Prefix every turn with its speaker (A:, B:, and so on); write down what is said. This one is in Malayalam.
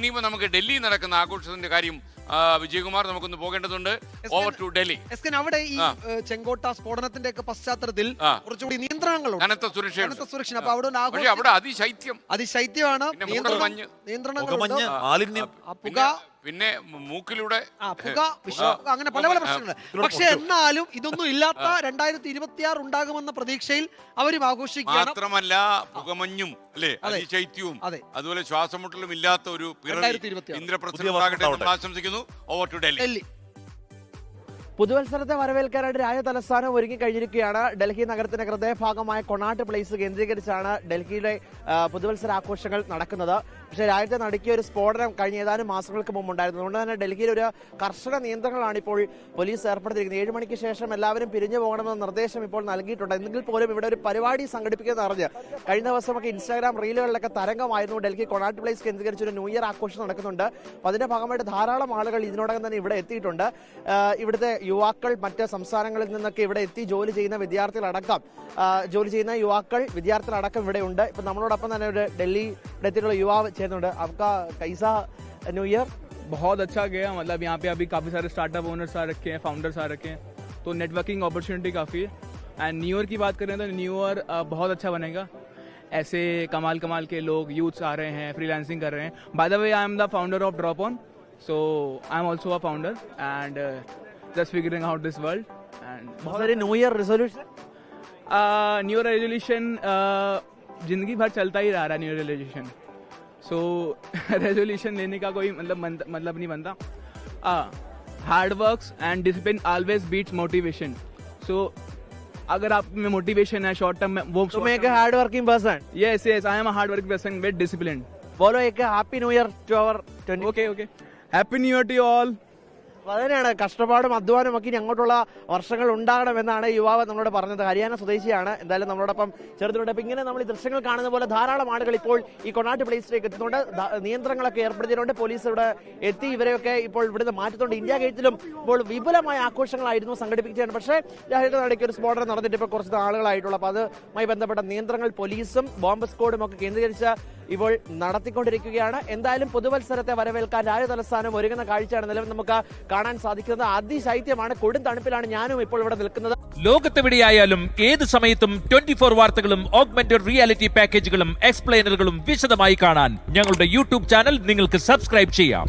A: ഇനിയിപ്പോ നമുക്ക് ഡൽഹിയിൽ നടക്കുന്ന ആഘോഷത്തിന്റെ കാര്യം വിജയകുമാർ നമുക്കൊന്ന് പോകേണ്ടതുണ്ട്. ഓവർ ടു ഡൽഹി
B: എസ് അവിടെ ഈ ചെങ്കോട്ട സ്ഫോടനത്തിന്റെ ഒക്കെ പശ്ചാത്തലത്തിൽ കുറച്ചുകൂടി നിയന്ത്രണങ്ങളുണ്ട്.
A: കനത്ത സുരക്ഷ
B: കനത്ത സുരക്ഷ അപ്പൊ അവിടെ
A: അവിടെ അതിശൈത്യം.
B: അതിശൈത്യമാണ്. നിയന്ത്രണങ്ങളുണ്ട്.
C: മാലിന്യം.
B: പുക.
A: പിന്നെ മൂക്കിലൂടെ
B: അങ്ങനെ പല പല പ്രശ്നങ്ങൾ പക്ഷെ എന്നാലും ഇതൊന്നും ഇല്ലാത്ത രണ്ടായിരത്തി ഇരുപത്തി ആറ് ഉണ്ടാകുമെന്ന പ്രതീക്ഷയിൽ അവരും ആഘോഷിക്കുകയാണ്.
A: മാത്രമല്ല പുകമഞ്ഞും അല്ലേ?
B: അതെ.
A: അതിശൈത്യവും അതുപോലെ ശ്വാസമുട്ടലും ഇല്ലാത്ത ഒരു പിറവി
B: 2026.
A: ഇന്ദ്രപ്രസ്ഥം ആശംസിക്കുന്നു. ഓവർ ടു ഡൽഹി
B: ഡൽഹി
D: പുതുവത്സരത്തെ വരവേൽക്കാനായിട്ട് രാജ തലസ്ഥാനം ഒരുങ്ങി കഴിഞ്ഞിരിക്കുകയാണ്. ഡൽഹി നഗരത്തിന്റെ ഹൃദയഭാഗമായ കൊണാട്ട് പ്ലേസ് കേന്ദ്രീകരിച്ചാണ് ഡൽഹിയിലെ പുതുവത്സര ആഘോഷങ്ങൾ നടക്കുന്നത്. പക്ഷേ രാജ്യത്തെ നടുക്കിയ ഒരു സ്ഫോടനം കഴിഞ്ഞ ഏതാനും മാസങ്ങൾക്ക് മുമ്പ് ഉണ്ടായിരുന്നു. അതുകൊണ്ട് തന്നെ ഡൽഹിയിൽ ഒരു കർശന നിയന്ത്രണങ്ങളാണ് ഇപ്പോൾ പോലീസ് ഏർപ്പെടുത്തിയിരിക്കുന്നത്. ഏഴ് മണിക്ക് ശേഷം എല്ലാവരും പിരിഞ്ഞു പോകണമെന്ന നിർദ്ദേശം ഇപ്പോൾ നൽകിയിട്ടുണ്ട്. എങ്കിൽ പോലും ഇവിടെ ഒരു പരിപാടി സംഘടിപ്പിക്കുന്നത് അറിഞ്ഞ് കഴിഞ്ഞ ദിവസമൊക്കെ ഇൻസ്റ്റാഗ്രാം റീലുകളിലൊക്കെ തരംഗമായിരുന്നു ഡൽഹി കൊണാട്ട് പ്ലേസ് കേന്ദ്രീകരിച്ച് ഒരു ന്യൂ ഇയർ ആഘോഷം നടക്കുന്നുണ്ട്. അപ്പോൾ അതിന്റെ ഭാഗമായിട്ട് ധാരാളം ആളുകൾ ഇതിനോടകം തന്നെ ഇവിടെ എത്തിയിട്ടുണ്ട്. ഇവിടുത്തെ യുവാക്കൾ മറ്റ് സംസ്ഥാനങ്ങളിൽ നിന്നൊക്കെ ഇവിടെ എത്തി ജോലി ചെയ്യുന്ന വിദ്യാർത്ഥികളടക്കം ആ, ജോലി ചെയ്യുന്ന യുവാക്കൾ വിദ്യാർത്ഥികളടക്കം ഇവിടെ ഉണ്ട് ഇപ്പൊ നമ്മളോടൊപ്പം തന്നെ ഒരു ഡൽഹി എത്തിയിട്ടുള്ള യുവാവ് ചേരുന്നുണ്ട് അവക്ക കൈസ ന്യൂ ഇയർ
E: बहुत अच्छा गया मतलब यहाँ पे अभी काफ़ी सारे स्टार्टअप ओनर्स आ रखे हैं फाउंडर्स आ रखे हैं तो नेटवर्किंग अपॉर्चुनिटी काफ़ी है एंड न्यू ईयर की बात करें तो न्यू ईयर बहुत अच्छा बनेगा ऐसे कमाल कमाल के लोग यूथ्स आ रहे हैं फ्रीलांसिंग कर रहे हैं by the way I am the founder of drop on so I am also a founder and just figuring out this world. And बहुत
D: सारे new year
E: resolution new resolution ज़िंदगी भर चलता ही रहा रहा न्यू रेजोल्यूशन सो रेजोल्यूशन लेने का कोई मतलब मतलब नहीं बनता. Hard work and discipline always beats motivation so अगर आप में मोटिवेशन है शॉर्ट टर्म में वो
D: तो मैं एक hard working person
E: yes yes I am a hard working person with discipline
D: बोलो एक happy new year to
E: our okay okay happy new year to
D: all അതിനാണ് കഷ്ടപ്പാടും അധ്വാനം ഒക്കെ അങ്ങോട്ടുള്ള വർഷങ്ങൾ ഉണ്ടാകണമെന്നാണ് യുവാവ് നമ്മളോട് പറഞ്ഞത്. ഹരിയാന സ്വദേശിയാണ്. എന്തായാലും നമ്മളോടൊപ്പം ചേർത്തിട്ടുണ്ട് അപ്പൊ ഇങ്ങനെ നമ്മൾ ഈ ദൃശ്യങ്ങൾ കാണുന്ന പോലെ ധാരാളം ആളുകൾ ഇപ്പോൾ ഈ കൊണാട്ട് പ്ലേസിലേക്ക് എത്തുന്നുണ്ട്. നിയന്ത്രണങ്ങളൊക്കെ ഏർപ്പെടുത്തിയിട്ടുണ്ട്. പോലീസ് ഇവിടെ എത്തി ഇവരെയൊക്കെ ഇപ്പോൾ ഇവിടുന്ന് മാറ്റുന്നുണ്ട് ഇന്ത്യ ഗേറ്റിലും ഇപ്പോൾ വിപുലമായ ആഘോഷങ്ങളായിരുന്നു സംഘടിപ്പിക്കുകയാണ് പക്ഷേ നടക്കിയ ഒരു സ്ഫോടനം നടന്നിട്ട് ഇപ്പോൾ കുറച്ച് ആളുകളായിട്ടുള്ള അപ്പൊ അതുമായി ബന്ധപ്പെട്ട നിയന്ത്രണങ്ങൾ പോലീസും ബോംബ് സ്ക്വാഡും ഒക്കെ കേന്ദ്രീകരിച്ച് ഇപ്പോൾ നടത്തിക്കൊണ്ടിരിക്കുകയാണ്. എന്തായാലും പുതുവത്സരത്തെ വരവേൽക്കാൻ രാജതലസ്ഥാനം ഒരുങ്ങുന്ന കാഴ്ചയാണ് നിലവിൽ നമുക്ക് കാണാൻ സാധിക്കുന്നത്. അതിശൈത്യമാണ് കൊടും തണുപ്പിലാണ് ഞാനും ഇപ്പോൾ ഇവിടെ നിൽക്കുന്നത്.
F: ലോകത്തെവിടെയായാലും ഏത് സമയത്തും ട്വന്റി ഫോർ വാർത്തകളും ഓഗ്മെന്റഡ് റിയാലിറ്റി പാക്കേജുകളും എക്സ്പ്ലെയിനറുകളും വിശദമായി കാണാൻ ഞങ്ങളുടെ യൂട്യൂബ് ചാനൽ നിങ്ങൾക്ക് സബ്സ്ക്രൈബ് ചെയ്യാം.